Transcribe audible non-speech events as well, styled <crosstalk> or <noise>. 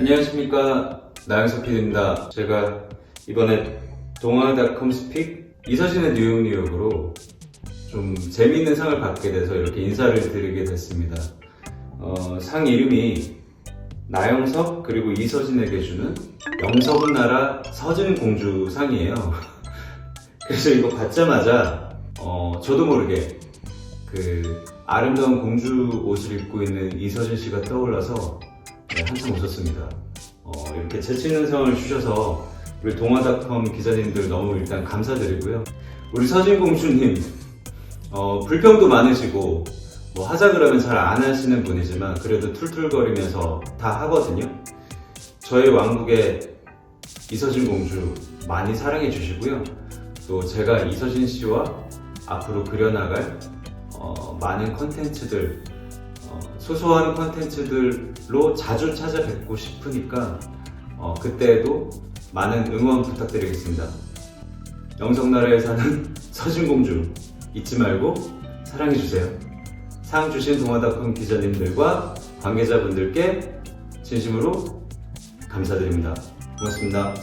안녕하십니까 나영석 PD입니다. 제가 이번에 동아닷컴 스픽 이서진의 뉴욕 뉴욕으로 좀 재미있는 상을 받게 돼서 이렇게 인사를 드리게 됐습니다. 어, 상 이름이 나영석 그리고 이서진에게 주는 영석은 나라 서진 공주 상이에요. <laughs> 그래서 이거 받자마자 어, 저도 모르게 그 아름다운 공주 옷을 입고 있는 이서진 씨가 떠올라서 네, 한참 웃었습니다. 어, 이렇게 재치 있는 상을 주셔서 우리 동아닷컴 기자님들 너무 일단 감사드리고요. 우리 서진 공주님 어, 불평도 많으시고 뭐 하자 그러면 잘 안 하시는 분이지만 그래도 툴툴거리면서 다 하거든요. 저희 왕국의 이서진 공주 많이 사랑해 주시고요. 또 제가 이서진 씨와 앞으로 그려나갈 어, 많은 컨텐츠들 어, 소소한 컨텐츠들로 자주 찾아뵙고 싶으니까 어, 그때에도 많은 응원 부탁드리겠습니다. 영성나라에 사는 <laughs> 서진공주 잊지 말고 사랑해주세요. 상 주신 동아닷컴 기자님들과 관계자분들께 진심으로 감사드립니다. 고맙습니다.